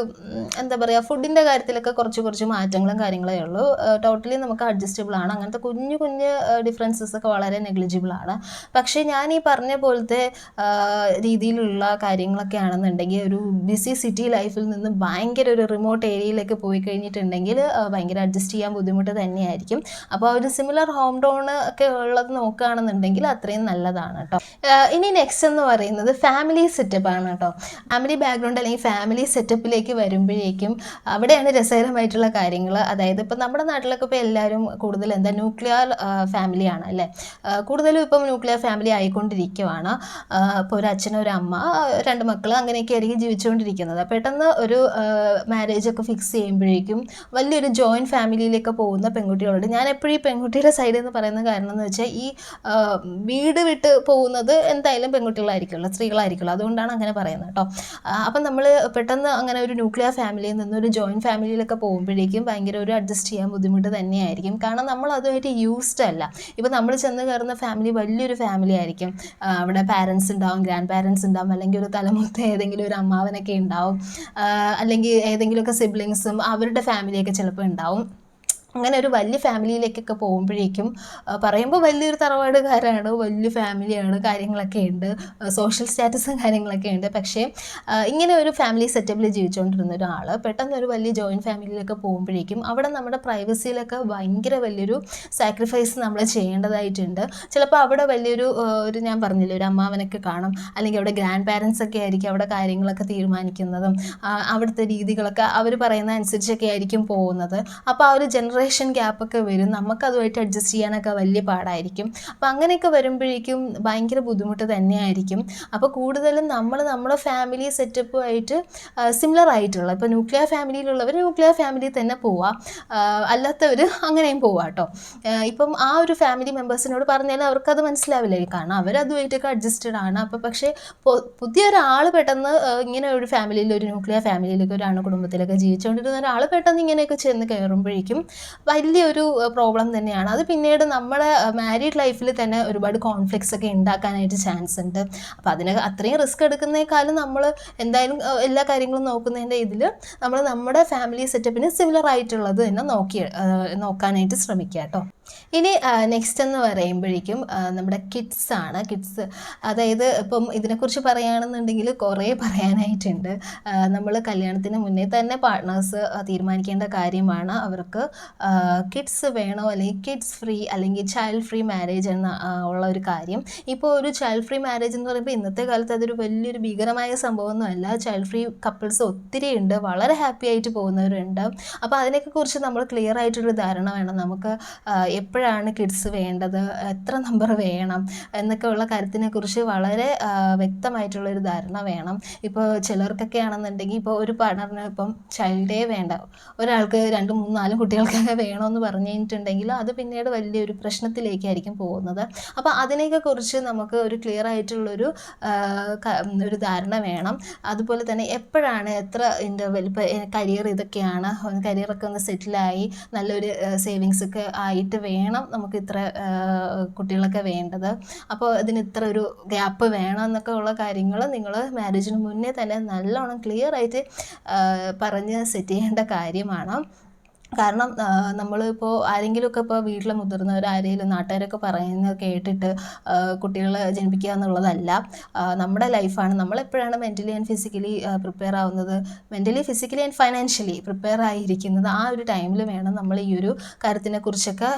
എന്താ പറയുക ഫുഡിന്റെ കാര്യത്തിലൊക്കെ കുറച്ച് കുറച്ച് മാറ്റങ്ങളും കാര്യങ്ങളേ ഉള്ളൂ. ടോട്ടലി നമുക്ക് അഡ്ജസ്റ്റബിൾ ആണ്. അങ്ങനത്തെ കുഞ്ഞു കുഞ്ഞ് ഡിഫറൻസസ് ഒക്കെ വളരെ നെഗ്ലിജിബിൾ ആണ്. പക്ഷേ ഞാൻ ഈ പറഞ്ഞ പോലത്തെ രീതിയിലുള്ള കാര്യങ്ങളൊക്കെ ആണെന്നുണ്ടെങ്കിൽ ഒരു ബിസി സിറ്റി ലൈഫിൽ നിന്ന് ഭയങ്കര ഒരു റിമോട്ട് ഏരിയയിലേക്ക് പോയി കഴിഞ്ഞിട്ടുണ്ടെങ്കിൽ ഭയങ്കര അഡ്ജസ്റ്റ് ചെയ്യാൻ ബുദ്ധിമുട്ട് തന്നെയായിരിക്കും. അപ്പോൾ ഒരു സിമിലർ ഹോം ടൗൺ ഒക്കെ ഉള്ളത് നോക്കുകയാണെന്നുണ്ടെങ്കിൽ അത്രയും നല്ലതാണ് കേട്ടോ. ഇനി നെക്സ്റ്റ് എന്ന് പറയുന്നത് ഫാമിലി സെറ്റപ്പ് ആണ് കേട്ടോ. ഫാമിലി ബാക്ക്ഗ്രൗണ്ട് അല്ലെങ്കിൽ ഫാമിലി സെറ്റപ്പിലേക്ക് ഫാമിലിയിലേക്ക് വരുമ്പോഴേക്കും അവിടെയാണ് രസകരമായിട്ടുള്ള കാര്യങ്ങൾ അതായത് ഇപ്പം നമ്മുടെ നാട്ടിലൊക്കെ ഇപ്പോൾ എല്ലാവരും കൂടുതൽ എന്താ ന്യൂക്ലിയർ ഫാമിലിയാണ് അല്ലേ? കൂടുതലും ഇപ്പം ന്യൂക്ലിയർ ഫാമിലി ആയിക്കൊണ്ടിരിക്കുവാണ്. ഇപ്പോൾ ഒരു അച്ഛനും ഒരു അമ്മ രണ്ട് മക്കൾ അങ്ങനെയൊക്കെ ആയിരിക്കും ജീവിച്ചുകൊണ്ടിരിക്കുന്നത്. പെട്ടെന്ന് ഒരു മാരേജ് ഒക്കെ ഫിക്സ് ചെയ്യുമ്പോഴേക്കും വലിയൊരു ജോയിന്റ് ഫാമിലിയിലേക്ക് പോകുന്ന പെൺകുട്ടികളുണ്ട് ഞാൻ എപ്പോഴും ഈ പെൺകുട്ടിയുടെ സൈഡിൽ നിന്ന് പറയുന്ന കാരണം എന്ന് വെച്ചാൽ ഈ വീട് വിട്ട് പോകുന്നത് എന്തായാലും പെൺകുട്ടികളായിരിക്കുമല്ലോ സ്ത്രീകളായിരിക്കുമല്ലോ. അതുകൊണ്ടാണ് അങ്ങനെ പറയുന്നത് കേട്ടോ. അപ്പം നമ്മൾ പെട്ടെന്ന് അങ്ങനെ ഒരു ന്യൂക്ലിയർ ഫാമിലിയിൽ നിന്ന് ഒരു ജോയിന്റ് ഫാമിലിയിലൊക്കെ പോകുമ്പോഴേക്കും ഭയങ്കര ഒരു അഡ്ജസ്റ്റ് ചെയ്യാൻ ബുദ്ധിമുട്ട് തന്നെയായിരിക്കും. കാരണം നമ്മൾ അതുമായിട്ട് യൂസ്ഡ് അല്ല. ഇപ്പോൾ നമ്മൾ ചെന്ന് കയറുന്ന ഫാമിലി വലിയൊരു ഫാമിലി ആയിരിക്കും. അവിടെ പാരൻസ് ഉണ്ടാവും ഗ്രാൻഡ് പാരൻസ് ഉണ്ടാവും അല്ലെങ്കിൽ ഒരു തലമുത്ത ഏതെങ്കിലും ഒരു അമ്മാവനൊക്കെ ഉണ്ടാവും. അല്ലെങ്കിൽ ഏതെങ്കിലുമൊക്കെ സിബ്ലിങ്സും അവരുടെ ഫാമിലിയൊക്കെ ചിലപ്പോൾ ഉണ്ടാവും. അങ്ങനെ ഒരു വലിയ ഫാമിലിയിലേക്കൊക്കെ പോകുമ്പോഴേക്കും പറയുമ്പോൾ വലിയൊരു തറവാടുകാരാണ് വലിയ ഫാമിലിയാണ് കാര്യങ്ങളൊക്കെ ഉണ്ട് സോഷ്യൽ സ്റ്റാറ്റസും കാര്യങ്ങളൊക്കെ ഉണ്ട്. പക്ഷേ ഇങ്ങനെ ഒരു ഫാമിലി സെറ്റപ്പിൽ ജീവിച്ചുകൊണ്ടിരുന്ന ഒരാൾ പെട്ടെന്ന് ഒരു വലിയ ജോയിന്റ് ഫാമിലിയിലൊക്കെ പോകുമ്പോഴേക്കും അവിടെ നമ്മുടെ പ്രൈവസിയിലൊക്കെ ഭയങ്കര വലിയൊരു സാക്രിഫൈസ് നമ്മൾ ചെയ്യേണ്ടതായിട്ടുണ്ട്. ചിലപ്പോൾ അവിടെ വലിയൊരു ഒരു ഞാൻ പറഞ്ഞില്ലേ ഒരു അമ്മാവനൊക്കെ കാണും അല്ലെങ്കിൽ അവിടെ ഗ്രാൻഡ് പാരൻസ് ഒക്കെ ആയിരിക്കും അവിടെ കാര്യങ്ങളൊക്കെ തീരുമാനിക്കുന്നതും അവിടുത്തെ രീതികളൊക്കെ അവർ പറയുന്ന അനുസരിച്ചൊക്കെ ആയിരിക്കും പോകുന്നത്. അപ്പോൾ ആ ഒരു ജനറേഷൻ ഗ്യാപ്പൊക്കെ വരും. നമുക്കതുമായിട്ട് അഡ്ജസ്റ്റ് ചെയ്യാനൊക്കെ വലിയ പാടായിരിക്കും. അപ്പോൾ അങ്ങനെയൊക്കെ വരുമ്പോഴേക്കും ഭയങ്കര ബുദ്ധിമുട്ട് തന്നെയായിരിക്കും. അപ്പോൾ കൂടുതലും നമ്മൾ നമ്മുടെ ഫാമിലി സെറ്റപ്പുമായിട്ട് സിമിലർ ആയിട്ടുള്ള ഇപ്പോൾ ന്യൂക്ലിയർ ഫാമിലിയിലുള്ളവർ ന്യൂക്ലിയർ ഫാമിലി തന്നെ പോവാം. അല്ലാത്തവർ അങ്ങനെയും പോവാം കേട്ടോ ഇപ്പം ആ ഒരു ഫാമിലി മെമ്പേഴ്സിനോട് പറഞ്ഞാൽ അവർക്കത് മനസ്സിലാവില്ലായിരിക്കും. കാരണം അവരതുമായിട്ടൊക്കെ അഡ്ജസ്റ്റഡ് ആണ്. അപ്പോൾ പക്ഷേ പുതിയൊരാൾ പെട്ടെന്ന് ഇങ്ങനെ ഒരു ഫാമിലിയിൽ ഒരു ന്യൂക്ലിയർ ഫാമിലിയിലൊക്കെ ഒരു കുടുംബത്തിലൊക്കെ ജീവിച്ചുകൊണ്ടിരുന്ന ഒരാൾ പെട്ടെന്ന് ഇങ്ങനെയൊക്കെ ചെന്ന് കയറുമ്പോഴേക്കും വലിയൊരു പ്രോബ്ലം തന്നെയാണ്. അത് പിന്നീട് നമ്മുടെ മാരീഡ് ലൈഫിൽ തന്നെ ഒരുപാട് കോൺഫ്ലിക്ട്സ് ഒക്കെ ഉണ്ടാക്കാനായിട്ട് ചാൻസ് ഉണ്ട് അപ്പോൾ അതിന് അത്രയും റിസ്ക് എടുക്കുന്നേക്കാളും നമ്മൾ എന്തായാലും എല്ലാ കാര്യങ്ങളും നോക്കുന്നതിന്റെ ഇതിൽ നമ്മൾ നമ്മുടെ ഫാമിലി സെറ്റപ്പിന് സിമിലർ ആയിട്ടുള്ളത് തന്നെ നോക്കി നോക്കാനായിട്ട് ശ്രമിക്കുക കേട്ടോ ഇനി നെക്സ്റ്റ് എന്ന് പറയുമ്പോഴേക്കും നമ്മുടെ കിഡ്സ് ആണ്. കിഡ്സ് അതായത് ഇപ്പം ഇതിനെക്കുറിച്ച് പറയുകയാണെന്നുണ്ടെങ്കിൽ കുറേ പറയാനായിട്ടുണ്ട്. നമ്മൾ കല്യാണത്തിന് മുന്നേ തന്നെ പാർട്ട്നേഴ്സ് തീരുമാനിക്കേണ്ട കാര്യമാണ്. അവർക്ക് കിഡ്സ് വേണോ അല്ലെങ്കിൽ കിഡ്സ് ഫ്രീ അല്ലെങ്കിൽ ചൈൽഡ് ഫ്രീ മാരേജ് എന്ന ഉള്ള ഒരു കാര്യം. ഇപ്പോൾ ഒരു ചൈൽഡ് ഫ്രീ മാരേജ് എന്ന് പറയുമ്പോൾ ഇന്നത്തെ കാലത്ത് അതൊരു വലിയൊരു ഭീകരമായ സംഭവമൊന്നുമല്ല. ചൈൽഡ് ഫ്രീ കപ്പിൾസ് ഒത്തിരി ഉണ്ട്. വളരെ ഹാപ്പി ആയിട്ട് പോകുന്നവരുണ്ട്. അപ്പോൾ അതിനെക്കുറിച്ച് കുറിച്ച് നമ്മൾ ക്ലിയർ ആയിട്ടൊരു ധാരണ വേണം നമുക്ക് എപ്പോഴാണ് കിഡ്സ് വേണ്ടത്? എത്ര നമ്പർ വേണം? എന്നൊക്കെ ഉള്ള കാര്യത്തിനെ കുറിച്ച് വളരെ വ്യക്തമായിട്ടുള്ളൊരു ധാരണ വേണം. ഇപ്പോൾ ചിലർക്കൊക്കെ ആണെന്നുണ്ടെങ്കിൽ ഇപ്പോൾ ഒരു പാർട്ണറിന് ഇപ്പം ചൈൽഡേ വേണ്ട. ഒരാൾക്ക് രണ്ട് മൂന്ന് നാല് കുട്ടികൾക്കൊക്കെ വേണമെന്ന് പറഞ്ഞു കഴിഞ്ഞിട്ടുണ്ടെങ്കിൽ അത് പിന്നീട് വലിയൊരു പ്രശ്നത്തിലേക്കായിരിക്കും പോകുന്നത്. അപ്പോൾ അതിനെയൊക്കെ കുറിച്ച് നമുക്ക് ഒരു ക്ലിയർ ആയിട്ടുള്ളൊരു ഒരു ധാരണ വേണം. അതുപോലെ തന്നെ എപ്പോഴാണ് എത്ര ഇന്റർവെൽ ഇപ്പോൾ കരിയർ ഇതൊക്കെയാണ് കരിയറൊക്കെ ഒന്ന് സെറ്റിലായി നല്ലൊരു സേവിങ്സ് ഒക്കെ ആയിട്ട് വേണം നമുക്ക് ഇത്ര കുട്ടികളൊക്കെ വേണ്ടത്. അപ്പോൾ ഇതിന് ഇത്ര ഒരു ഗ്യാപ്പ് വേണം എന്നൊക്കെ ഉള്ള കാര്യങ്ങൾ നിങ്ങൾ മാരേജിന് മുന്നേ തന്നെ നല്ലോണം ക്ലിയർ ആയിട്ട് പറഞ്ഞ് സെറ്റ് ചെയ്യേണ്ട കാര്യമാണ്. കാരണം നമ്മളിപ്പോൾ ആരെങ്കിലുമൊക്കെ ഇപ്പോൾ വീട്ടിലെ മുതിർന്നവർ ആരെങ്കിലും നാട്ടുകാരൊക്കെ പറയുന്നത് കേട്ടിട്ട് കുട്ടികളെ ജനിപ്പിക്കുക എന്നുള്ളതല്ല. നമ്മുടെ ലൈഫാണ്. നമ്മളെപ്പോഴാണ് മെന്റലി ആൻഡ് ഫിസിക്കലി പ്രിപ്പയർ ആവുന്നത്? Mentally physically and financially prepare ആയിരിക്കുന്നത് ആ ഒരു ടൈമിൽ വേണം നമ്മൾ ഈ ഒരു കാര്യത്തിനെ കുറിച്ചൊക്കെ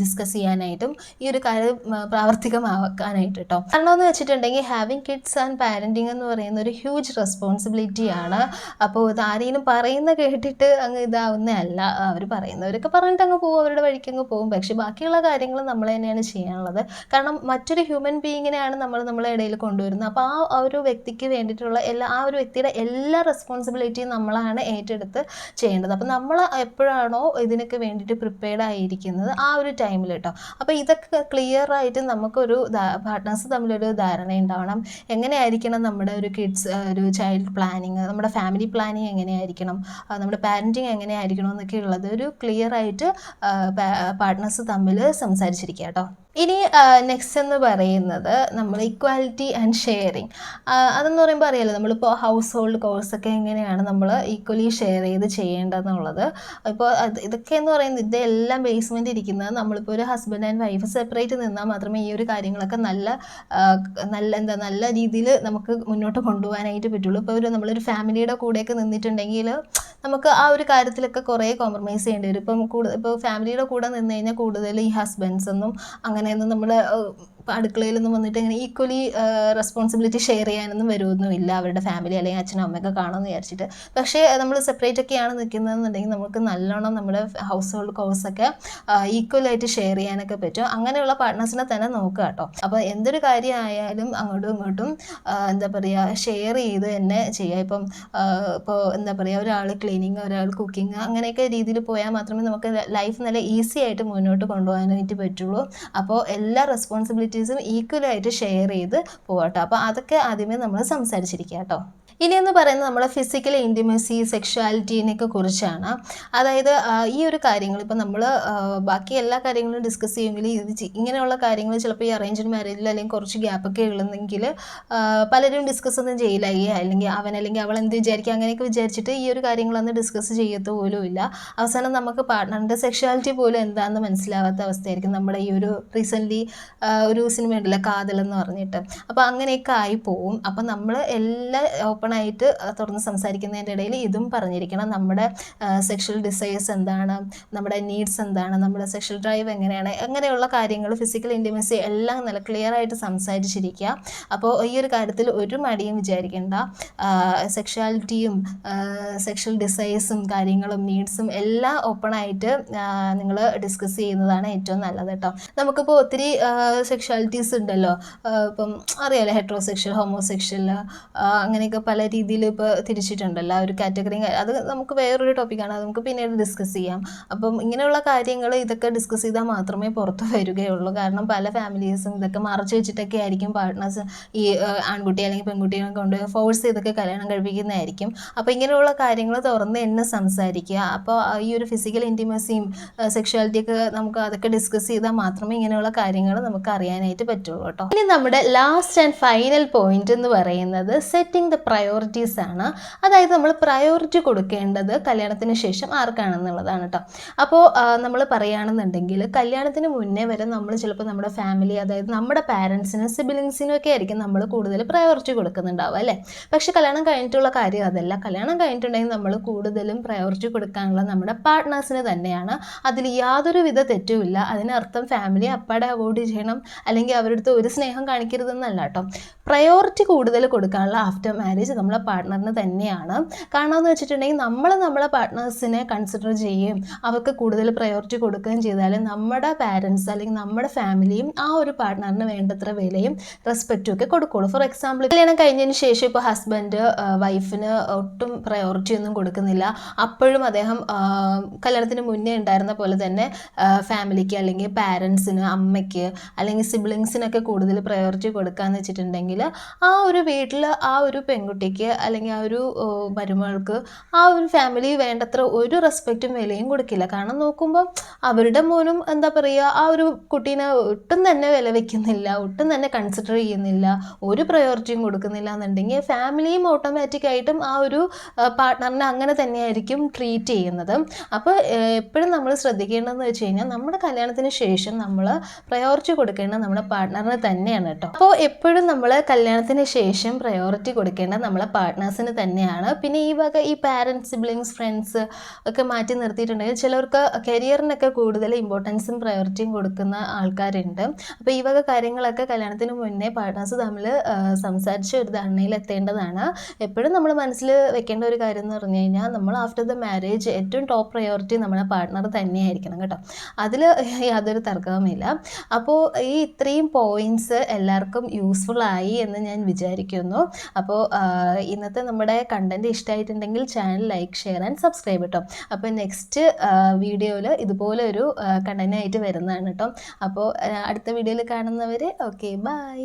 ഡിസ്കസ് ചെയ്യാനായിട്ടും ഈ ഒരു കാര്യം പ്രാവർത്തികമാക്കാനായിട്ട് കേട്ടോ കാരണം എന്ന് വെച്ചിട്ടുണ്ടെങ്കിൽ ഹാവിങ് കിഡ്സ് ആൻഡ് പാരന്റിങ് എന്ന് പറയുന്ന ഒരു ഹ്യൂജ് റെസ്പോൺസിബിലിറ്റിയാണ് അപ്പോൾ ഇത് ആരെങ്കിലും പറയുന്ന കേട്ടിട്ട് അങ്ങ് ഇതാവുന്നതല്ല അവർ പറയുന്നവരൊക്കെ പറഞ്ഞിട്ട് അങ്ങ് പോകും അവരുടെ വഴിക്ക് അങ്ങ് പോകും പക്ഷേ ബാക്കിയുള്ള കാര്യങ്ങൾ നമ്മൾ തന്നെയാണ് ചെയ്യാനുള്ളത്. കാരണം മറ്റൊരു ഹ്യൂമൻ ബീയിങ്ങിനെയാണ് നമ്മൾ നമ്മളെ ഇടയിൽ കൊണ്ടുവരുന്നത്. അപ്പോൾ ആ ഒരു വ്യക്തിക്ക് വേണ്ടിയിട്ടുള്ള എല്ലാ ആ ഒരു വ്യക്തിയുടെ എല്ലാ റെസ്പോൺസിബിലിറ്റിയും നമ്മളാണ് ഏറ്റെടുത്ത് ചെയ്യേണ്ടത്. അപ്പോൾ നമ്മൾ എപ്പോഴാണോ ഇതിനൊക്കെ വേണ്ടിയിട്ട് പ്രിപ്പയർഡ് ആയിരിക്കുന്നത് ആ ഒരു ടൈമിൽ കേട്ടോ അപ്പോൾ ഇതൊക്കെ ക്ലിയർ ആയിട്ട് നമുക്കൊരു പാർട്ട്നേഴ്സ് തമ്മിലൊരു ധാരണ ഉണ്ടാവണം. എങ്ങനെയായിരിക്കണം നമ്മുടെ ഒരു കിഡ്സ് ഒരു ചൈൽഡ് പ്ലാനിങ് നമ്മുടെ ഫാമിലി പ്ലാനിങ് എങ്ങനെയായിരിക്കണം? നമ്മുടെ പാരന്റിങ് എങ്ങനെയായിരിക്കണം? എന്നൊക്കെ ഉള്ളത്. ഒരു ക്ലിയർ ആയിട്ട് പാർട്ട്നേഴ്സ് തമ്മിൽ സംസാരിച്ചിരിക്കുക കേട്ടോ. ഇനി നെക്സ്റ്റ് എന്ന് പറയുന്നത് നമ്മൾ ഇക്വാലിറ്റി ആൻഡ് ഷെയറിങ് അതെന്ന് പറയുമ്പോൾ അറിയാലോ നമ്മളിപ്പോൾ ഹൗസ് ഹോൾഡ് കോഴ്സൊക്കെ എങ്ങനെയാണ് നമ്മൾ ഈക്വലി ഷെയർ ചെയ്ത് ചെയ്യേണ്ടതെന്നുള്ളത്. ഇപ്പോൾ ഇതൊക്കെ എന്ന് പറയുന്നത് ഇതെല്ലാം ബേസ്മെന്റ് ഇരിക്കുന്നത് നമ്മളിപ്പോൾ ഒരു ഹസ്ബൻഡ് ആൻഡ് വൈഫ് സെപ്പറേറ്റ് നിന്നാൽ മാത്രമേ ഈ ഒരു കാര്യങ്ങളൊക്കെ നല്ല നല്ല എന്താ നല്ല രീതിയിൽ നമുക്ക് മുന്നോട്ട് കൊണ്ടുപോകാനായിട്ട് പറ്റുള്ളൂ. ഇപ്പോൾ ഒരു നമ്മളൊരു ഫാമിലിയുടെ കൂടെയൊക്കെ നിന്നിട്ടുണ്ടെങ്കിൽ നമുക്ക് ആ ഒരു കാര്യത്തിലൊക്കെ കുറേ കോംപ്രമൈസ് ചെയ്യേണ്ടി വരും. ഇപ്പം കൂടുതൽ ഇപ്പോൾ ഫാമിലിയുടെ കൂടെ നിന്ന് കഴിഞ്ഞാൽ കൂടുതൽ ഈ ഹസ്ബൻഡ്സ് ഒന്നും അങ്ങനെയൊന്നും നമ്മൾ ഇപ്പോൾ അടുക്കളയിലൊന്നും വന്നിട്ട് ഇങ്ങനെ ഈക്വലി റെസ്പോൺസിബിലിറ്റി ഷെയർ ചെയ്യാനൊന്നും വരുമൊന്നുമില്ല അവരുടെ ഫാമിലി അല്ലെങ്കിൽ അച്ഛനും അമ്മയൊക്കെ കാണുമെന്ന് വിചാരിച്ചിട്ട്. പക്ഷേ നമ്മൾ സെപ്പറേറ്റ് ഒക്കെയാണ് നിൽക്കുന്നതെന്നുണ്ടെങ്കിൽ നമുക്ക് നല്ലോണം നമ്മുടെ ഹൗസ് ഹോൾഡ് കോഴ്സൊക്കെ ഈക്വലായിട്ട് ഷെയർ ചെയ്യാനൊക്കെ പറ്റും. അങ്ങനെയുള്ള പാർട്ട്നേഴ്സിനെ തന്നെ നോക്കുക കേട്ടോ. അപ്പോൾ എന്തൊരു കാര്യമായാലും അങ്ങോട്ടും ഇങ്ങോട്ടും എന്താ പറയുക ഷെയർ ചെയ്ത് തന്നെ ചെയ്യുക. ഇപ്പം ഇപ്പോൾ എന്താ പറയുക ഒരാൾ ക്ലീനിങ് ഒരാൾ കുക്കിംഗ് അങ്ങനെയൊക്കെ രീതിയിൽ പോയാൽ മാത്രമേ നമുക്ക് ലൈഫ് നല്ല ഈസി ആയിട്ട് മുന്നോട്ട് കൊണ്ടുപോകാനായിട്ട് പറ്റുള്ളൂ. അപ്പോൾ എല്ലാ റെസ്പോൺസിബിലിറ്റീസും ഈക്വലായിട്ട് ഷെയർ ചെയ്ത് പോകട്ടോ അപ്പോൾ അതൊക്കെ ആദ്യമേ നമ്മൾ സംസാരിച്ചിരിക്കുക കേട്ടോ ഇനി എന്ന് പറയുന്നത് നമ്മുടെ ഫിസിക്കൽ ഇന്റിമസി സെക്ഷുവാലിറ്റീനെയൊക്കെ കുറിച്ചാണ്. അതായത് ഈ ഒരു കാര്യങ്ങൾ ഇപ്പം നമ്മൾ ബാക്കി എല്ലാ കാര്യങ്ങളും ഡിസ്കസ് ചെയ്യുമെങ്കിൽ ഇത് ഇങ്ങനെയുള്ള കാര്യങ്ങൾ ചിലപ്പോൾ ഈ അറേഞ്ച്ഡ് മാരേജിൽ അല്ലെങ്കിൽ കുറച്ച് ഗ്യാപ്പൊക്കെ ഉള്ളെങ്കിൽ പലരും ഡിസ്കസ് ഒന്നും ചെയ്യില്ല. ഈ അല്ലെങ്കിൽ അവൻ അല്ലെങ്കിൽ അവൾ എന്ത് വിചാരിക്കുക അങ്ങനെയൊക്കെ വിചാരിച്ചിട്ട് ഈ ഒരു കാര്യങ്ങളൊന്നും ഡിസ്കസ് ചെയ്യത്ത പോലും ഇല്ല. അവസാനം നമുക്ക് പാർട്ട്ണറിന്റെ സെക്ഷുവാലിറ്റി പോലും എന്താണെന്ന് മനസ്സിലാവാത്ത അവസ്ഥയായിരിക്കും നമ്മുടെ ഈ ഒരു റീസെന്റ്ലി ഒരു സിനിമ ഉണ്ടല്ലോ കാതലെന്ന് പറഞ്ഞിട്ട്. അപ്പോൾ അങ്ങനെയൊക്കെ ആയി പോവും. അപ്പം നമ്മൾ എല്ലാം ഓപ്പണായിട്ട് തുറന്ന് സംസാരിക്കുന്നതിന്റെ ഇടയിൽ ഇതും പറഞ്ഞിരിക്കണം. നമ്മുടെ സെക്ഷൽ ഡിസയേഴ്സ് എന്താണ്? നമ്മുടെ നീഡ്സ് എന്താണ്? നമ്മുടെ സെക്ഷൽ ഡ്രൈവ് എങ്ങനെയാണ്? അങ്ങനെയുള്ള കാര്യങ്ങൾ ഫിസിക്കൽ ഇന്റിമസി എല്ലാം നല്ല ക്ലിയർ ആയിട്ട് സംസാരിച്ചിരിക്കുക. അപ്പോൾ ഈ ഒരു കാര്യത്തിൽ ഒരു മടിയും വിചാരിക്കേണ്ട. സെക്ഷാലിറ്റിയും സെക്ഷൽ ഡിസയേഴ്സും കാര്യങ്ങളും നീഡ്സും എല്ലാം ഓപ്പണായിട്ട് നിങ്ങൾ ഡിസ്കസ് ചെയ്യുന്നതാണ് ഏറ്റവും നല്ലത് കേട്ടോ. നമുക്കിപ്പോൾ ഒത്തിരി സെക്ഷാലിറ്റീസ് ഉണ്ടല്ലോ. ഇപ്പം അറിയാലോ ഹെട്രോസെക്ഷൽ ഹോമോസെക്ഷൽ അങ്ങനെയൊക്കെ പല രീതിയിൽ ഇപ്പോൾ തിരിച്ചിട്ടുണ്ടല്ലോ ആ ഒരു കാറ്റഗറി അത് നമുക്ക് വേറൊരു ടോപ്പിക്കാണ് അത് നമുക്ക് പിന്നീട് ഡിസ്കസ് ചെയ്യാം. അപ്പം ഇങ്ങനെയുള്ള കാര്യങ്ങൾ ഇതൊക്കെ ഡിസ്കസ് ചെയ്താൽ മാത്രമേ പുറത്ത് വരികയുള്ളൂ. കാരണം പല ഫാമിലീസും ഇതൊക്കെ മറച്ചു വെച്ചിട്ടൊക്കെ ആയിരിക്കും പാർട്ട്നേഴ്സ് ഈ ആൺകുട്ടി അല്ലെങ്കിൽ പെൺകുട്ടികളെ കൊണ്ട് ഫോഴ്സ് ചെയ്തൊക്കെ കല്യാണം കഴിപ്പിക്കുന്നതായിരിക്കും. അപ്പോൾ ഇങ്ങനെയുള്ള കാര്യങ്ങൾ തുറന്ന് എന്നെ സംസാരിക്കുക. അപ്പോൾ ഈ ഒരു ഫിസിക്കൽ ഇന്റിമസിയും സെക്ഷുവാലിറ്റിയൊക്കെ നമുക്ക് അതൊക്കെ ഡിസ്കസ് ചെയ്താൽ മാത്രമേ ഇങ്ങനെയുള്ള കാര്യങ്ങൾ നമുക്ക് അറിയാനായിട്ട് പറ്റുള്ളൂ കേട്ടോ. ഇനി നമ്മുടെ ലാസ്റ്റ് ആൻഡ് ഫൈനൽ പോയിന്റ് എന്ന് പറയുന്നത് സെറ്റിംഗ് ദ പ്രയോറിറ്റീസ് ആണ്. അതായത് നമ്മൾ പ്രയോറിറ്റി കൊടുക്കേണ്ടത് കല്യാണത്തിന് ശേഷം ആർക്കാണെന്നുള്ളതാണ് കേട്ടോ അപ്പോൾ നമ്മൾ പറയുകയാണെന്നുണ്ടെങ്കിൽ കല്യാണത്തിന് മുന്നേ വരെ നമ്മൾ ചിലപ്പോൾ നമ്മുടെ ഫാമിലി അതായത് നമ്മുടെ പാരൻസിനും സിബിലിങ്സിനും ഒക്കെ ആയിരിക്കും നമ്മൾ കൂടുതൽ പ്രയോറിറ്റി കൊടുക്കുന്നുണ്ടാവുക അല്ലേ? പക്ഷേ കല്യാണം കഴിഞ്ഞിട്ടുള്ള കാര്യം അതല്ല. കല്യാണം കഴിഞ്ഞിട്ടുണ്ടെങ്കിൽ നമ്മൾ കൂടുതലും പ്രയോറിറ്റി കൊടുക്കാനുള്ള നമ്മുടെ പാർട്ട്നേഴ്സിന് തന്നെയാണ്. അതിൽ യാതൊരു വിധ തെറ്റുമില്ല. അതിനർത്ഥം ഫാമിലി അപ്പാടെ അവോയ്ഡ് ചെയ്യണം. അല്ലെങ്കിൽ അവരുടെ അടുത്ത് ഒരു സ്നേഹം കാണിക്കരുതെന്നല്ല കേട്ടോ പ്രയോറിറ്റി കൂടുതൽ കൊടുക്കാനുള്ള ആഫ്റ്റർ മാരേജ് നമ്മളെ പാർട്ട്ണറിന് തന്നെയാണ്. കാരണം എന്ന് വെച്ചിട്ടുണ്ടെങ്കിൽ നമ്മൾ നമ്മളെ പാർട്ട്നേഴ്സിനെ കൺസിഡർ ചെയ്യുകയും അവർക്ക് കൂടുതൽ പ്രയോറിറ്റി കൊടുക്കുകയും ചെയ്താൽ നമ്മുടെ പാരൻസ് അല്ലെങ്കിൽ നമ്മുടെ ഫാമിലിയും ആ ഒരു പാർട്ട്ണറിന് വേണ്ടത്ര വിലയും റെസ്പെക്റ്റും ഒക്കെ കൊടുക്കുള്ളൂ. ഫോർ എക്സാമ്പിൾ കല്യാണം കഴിഞ്ഞതിന് ശേഷം ഇപ്പോൾ ഹസ്ബൻഡ് വൈഫിന് ഒട്ടും പ്രയോറിറ്റി ഒന്നും കൊടുക്കുന്നില്ല. അപ്പോഴും അദ്ദേഹം കല്യാണത്തിന് മുന്നേ ഉണ്ടായിരുന്ന പോലെ തന്നെ ഫാമിലിക്ക് അല്ലെങ്കിൽ പാരൻസിന് അമ്മയ്ക്ക് അല്ലെങ്കിൽ സിബ്ലിങ്സിനൊക്കെ കൂടുതൽ പ്രയോറിറ്റി കൊടുക്കാന്ന് വെച്ചിട്ടുണ്ടെങ്കിൽ ആ ഒരു വീട്ടിൽ ആ ഒരു പെൺകുട്ടിക്ക് അല്ലെങ്കിൽ ആ ഒരു മരുമകൾക്ക് ആ ഒരു ഫാമിലി വേണ്ടത്ര ഒരു റെസ്പെക്റ്റും വിലയും കൊടുക്കില്ല. കാരണം നോക്കുമ്പോൾ അവരുടെ മോനും എന്താ പറയുക ആ ഒരു കുട്ടീനെ ഒട്ടും തന്നെ വില വെക്കുന്നില്ല ഒട്ടും തന്നെ കൺസിഡർ ചെയ്യുന്നില്ല ഒരു പ്രയോറിറ്റിയും കൊടുക്കുന്നില്ല എന്നുണ്ടെങ്കിൽ ഫാമിലിയും ഓട്ടോമാറ്റിക് ആയിട്ടും ആ ഒരു പാർട്ട്ണറിനെ അങ്ങനെ തന്നെയായിരിക്കും ട്രീറ്റ് ചെയ്യുന്നത്. അപ്പോൾ എപ്പോഴും നമ്മൾ ശ്രദ്ധിക്കേണ്ടതെന്ന് വെച്ച് കഴിഞ്ഞാൽ നമ്മുടെ കല്യാണത്തിന് ശേഷം നമ്മൾ പ്രയോറിറ്റി കൊടുക്കേണ്ടത് നമ്മുടെ പാർട്ട്ണറിന് തന്നെയാണ് കേട്ടോ. അപ്പോൾ എപ്പോഴും നമ്മൾ കല്യാണത്തിന് ശേഷം പ്രയോറിറ്റി കൊടുക്കേണ്ടത് നമ്മളെ പാർട്ട്നേഴ്സിന് തന്നെയാണ്. പിന്നെ ഈ വക ഈ പാരൻസ് സിബ്ലിങ്സ് ഫ്രണ്ട്സ് ഒക്കെ മാറ്റി നിർത്തിയിട്ടുണ്ടെങ്കിൽ ചിലർക്ക് കരിയറിനൊക്കെ കൂടുതൽ ഇമ്പോർട്ടൻസും പ്രയോറിറ്റിയും കൊടുക്കുന്ന ആൾക്കാരുണ്ട്. അപ്പോൾ ഈ വക കാര്യങ്ങളൊക്കെ കല്യാണത്തിന് മുന്നേ പാർട്ട്നേഴ്സ് തമ്മിൽ സംസാരിച്ച് ഒരു ധാരണയിൽ എത്തേണ്ടതാണ്. എപ്പോഴും നമ്മൾ മനസ്സിൽ വെക്കേണ്ട ഒരു കാര്യം എന്ന് പറഞ്ഞു കഴിഞ്ഞാൽ നമ്മൾ ആഫ്റ്റർ ദ മാരേജ് ഏറ്റവും ടോപ്പ് പ്രയോറിറ്റി നമ്മുടെ പാർട്ട്ണർ തന്നെയായിരിക്കണം കേട്ടോ. അതിൽ യാതൊരു തർക്കവുമില്ല. അപ്പോൾ ഈ ഇത്രയും പോയിന്റ്സ് എല്ലാവർക്കും യൂസ്ഫുൾ ആയി എന്ന് ഞാൻ വിചാരിക്കുന്നു. അപ്പോൾ ഇന്നത്തെ നമ്മുടെ കണ്ടന്റ് ഇഷ്ടമായിട്ടുണ്ടെങ്കിൽ channel like share and subscribe കേട്ടോ അപ്പോൾ നെക്സ്റ്റ് വീഡിയോയിൽ ഇതുപോലെ ഒരു കണ്ടന്റ് ആയിട്ട് വരുന്നതാണ് കേട്ടോ അപ്പോൾ അടുത്ത വീഡിയോയിൽ കാണുന്നവർ ഓക്കെ ബൈ